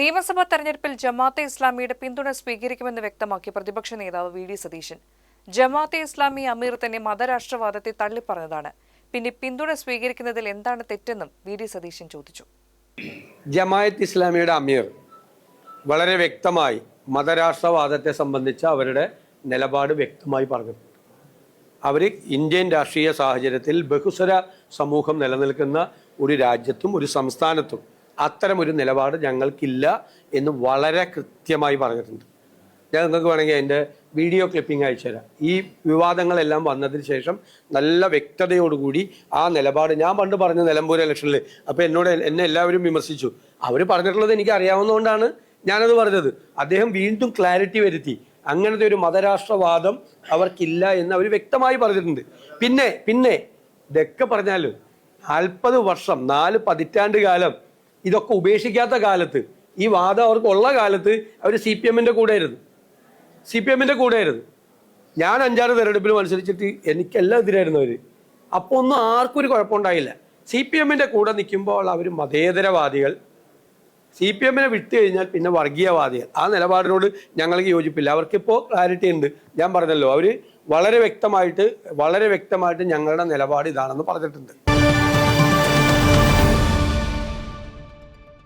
നിയമസഭാ തെരഞ്ഞെടുപ്പിൽ ജമാഅത്തെ ഇസ്ലാമിയുടെ പിന്തുണ സ്വീകരിക്കുമെന്ന് വ്യക്തമാക്കി പ്രതിപക്ഷ നേതാവ് വി ഡി സതീശൻ. ജമാഅത്തെ ഇസ്ലാമി അമീർ തന്നെ മതരാഷ്ട്രവാദത്തെ തള്ളിപ്പറഞ്ഞതാണ്. പിന്നെ പിന്തുണ സ്വീകരിക്കുന്നതിൽ എന്താണ് തെറ്റെന്നും വി ഡി സതീശൻ ചോദിച്ചു. ജമാഅത്ത് ഇസ്ലാമിയുടെ അമീർ വളരെ വ്യക്തമായി മതരാഷ്ട്രവാദത്തെ സംബന്ധിച്ച് അവരുടെ നിലപാട് വ്യക്തമായി പറഞ്ഞിട്ടുണ്ട്. അവർ ഇന്ത്യൻ രാഷ്ട്രീയ സാഹചര്യത്തിൽ ബഹുസ്വര സമൂഹം നിലനിൽക്കുന്ന ഒരു രാജ്യത്തും ഒരു സംസ്ഥാനത്തും അത്തരമൊരു നിലപാട് ഞങ്ങൾക്കില്ല എന്ന് വളരെ കൃത്യമായി പറഞ്ഞിട്ടുണ്ട്. ഞാൻ നിങ്ങൾക്ക് വേണമെങ്കിൽ അതിന്റെ വീഡിയോ ക്ലിപ്പിംഗ് അയച്ചു തരാം. ഈ വിവാദങ്ങളെല്ലാം വന്നതിന് ശേഷം നല്ല വ്യക്തതയോടുകൂടി ആ നിലപാട് ഞാൻ പണ്ട് പറഞ്ഞ നിലമ്പൂർ ഇലക്ഷനിൽ അപ്പോൾ എന്നോട് എന്നെ എല്ലാവരും വിമർശിച്ചു. അവർ പറഞ്ഞിട്ടുള്ളത് എനിക്ക് അറിയാവുന്നതുകൊണ്ടാണ് ഞാനത് പറഞ്ഞത്. അദ്ദേഹം വീണ്ടും ക്ലാരിറ്റി വരുത്തി. അങ്ങനത്തെ ഒരു മതരാഷ്ട്രവാദം അവർക്കില്ല എന്ന് അവർ വ്യക്തമായി പറഞ്ഞിട്ടുണ്ട്. പിന്നെ പിന്നെ ഇതൊക്കെ പറഞ്ഞാലും നാൽപ്പത് വർഷം നാല് പതിറ്റാണ്ട് കാലം ഇതൊക്കെ ഉപേക്ഷിക്കാത്ത കാലത്ത് ഈ വാദം അവർക്ക് ഉള്ള കാലത്ത് അവർ സി പി എമ്മിന്റെ കൂടെ ആയിരുന്നു സി പി എമ്മിന്റെ കൂടെ ആയിരുന്നു ഞാൻ അഞ്ചാറ് തെരഞ്ഞെടുപ്പിൽ മത്സരിച്ചിട്ട് എനിക്കെല്ലാം എതിരായിരുന്നു അവർ അപ്പോൾ ഒന്നും ആർക്കും ഒരു കുഴപ്പമുണ്ടായില്ല. സി പി എമ്മിന്റെ കൂടെ നിൽക്കുമ്പോൾ അവർ മതേതരവാദികൾ. സി പി എമ്മിനെ വിട്ടു കഴിഞ്ഞാൽ പിന്നെ വർഗീയവാദികൾ. ആ നിലപാടിനോട് ഞങ്ങൾക്ക് യോജിപ്പില്ല. അവർക്കിപ്പോൾ ക്ലാരിറ്റി ഉണ്ട്. ഞാൻ പറഞ്ഞല്ലോ അവർ വളരെ വ്യക്തമായിട്ട് വളരെ വ്യക്തമായിട്ട് ഞങ്ങളുടെ നിലപാട് ഇതാണെന്ന് പറഞ്ഞിട്ടുണ്ട്.